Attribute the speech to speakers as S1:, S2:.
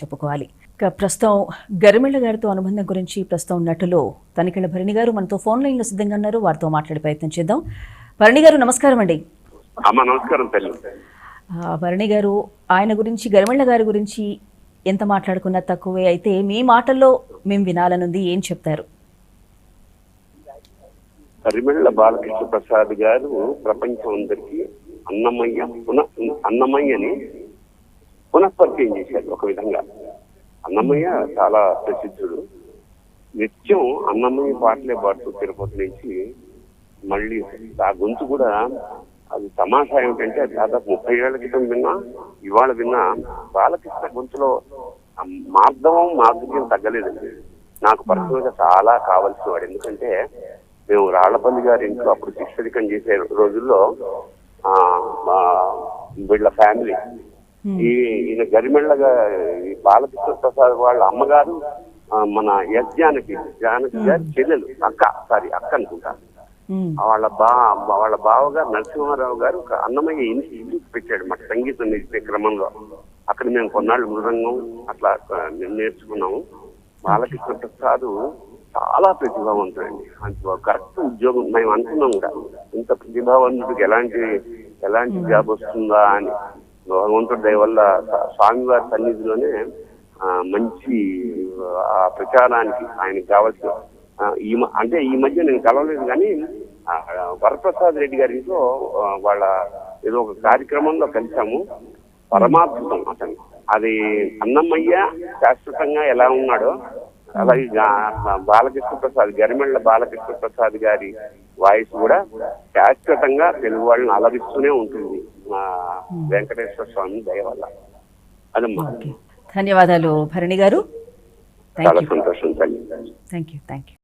S1: చెప్పుకోవాలి. ఇక ప్రస్తుతం గరిమెళ్ళ గారితో అనుబంధం గురించి ప్రస్తుతం నటులు తనికెళ్ళ భరణి గారు మనతో ఫోన్ లైన్లో సిద్ధంగా ఉన్నారు. వారితో మాట్లాడే ప్రయత్నం చేద్దాం. భరణి గారు నమస్కారం అండి.
S2: నమస్కారం
S1: భరణి గారు ఆయన గురించి గరిమెళ్ళ గారి గురించి ఎంత మాట్లాడుకున్నా తక్కువే. అయితే మీ మాటల్లో మేము వినాలనుంది ఏం చెప్తారు?
S2: కరిమెళ్ళ బాలకృష్ణ ప్రసాద్ గారు ప్రపంచం అందరికీ అన్నమయ్య పున అన్నమయ్యని పునఃపరిచయం చేశారు ఒక విధంగా. అన్నమయ్య చాలా ప్రసిద్ధుడు. నిత్యం అన్నమయ్య పాటలే పాడుతూ తిరుపతి నుంచి మళ్ళీ ఆ గొంతు కూడా అది తమాషా ఏమిటంటే అది దాదాపు ముప్పై ఏళ్ళ క్రితం విన్నా ఇవాళ విన్నా బాలకృష్ణ గొంతులో ఆ మార్ధవం మాధుర్యం తగ్గలేదండి నాకు పర్సనల్గా చాలా కావలసిన వాడు. ఎందుకంటే మేము రాళ్ళపల్లి గారి ఇంట్లో అప్పుడు శిక్షరికం చేసే రోజుల్లో మా వీళ్ళ ఫ్యామిలీ ఈ ఈయన గరిమెళ్ళగా ఈ బాలకృష్ణ ప్రసాద్ వాళ్ళ అమ్మగారు మన ఎస్ జానకి గారి చెల్లెలు అక్క సారీ అక్క అనుకుంటా.
S1: ఉమ్,
S2: వాళ్ళ బా వాళ్ళ బావగారు నరసింహారావు గారు ఒక అన్నమయ్య ఇన్స్టిట్యూట్ పెట్టాడు మాకు సంగీతం నేర్పే క్రమంలో. అక్కడ మేము కొన్నాళ్ళు మృదంగం అట్లా నేర్చుకున్నాము. బాలకృష్ణ ప్రసాద్ చాలా ప్రతిభావంతుడండి. అంత కరెక్ట్ ఉద్యోగం మేము అనుకున్నాం కూడా. ఇంత ప్రతిభావంతుడికి ఎలాంటి ఎలాంటి జాబ్ వస్తుందా అని. భగవంతుడి దయ వల్ల స్వామివారి సన్నిధిలోనే మంచి ఆ ప్రచారానికి ఆయనకి కావాల్సిన ఈ మ- అంటే ఈ మధ్య నేను కలవలేదు కానీ ఆ, వరప్రసాద్ రెడ్డి గారి ఇంట్లో వాళ్ళ ఏదో ఒక కార్యక్రమంలో కలిసాము. పరమాద్భుతం అతను. అది అన్నమయ్య శాశ్వతంగా ఎలా ఉన్నాడో అలాగే బాలకృష్ణ ప్రసాద్ గరిమెళ్ళ బాలకృష్ణ ప్రసాద్ గారి వాయిస్ కూడా శాశ్వతంగా తెలుగు వాళ్ళని అలరిస్తూనే ఉంటుంది. మా వెంకటేశ్వర స్వామి దయ వల్ల. అదమ్మా
S1: ధన్యవాదాలు భరణి గారు. థ్యాంక్
S2: చాలా
S1: you thank you thank you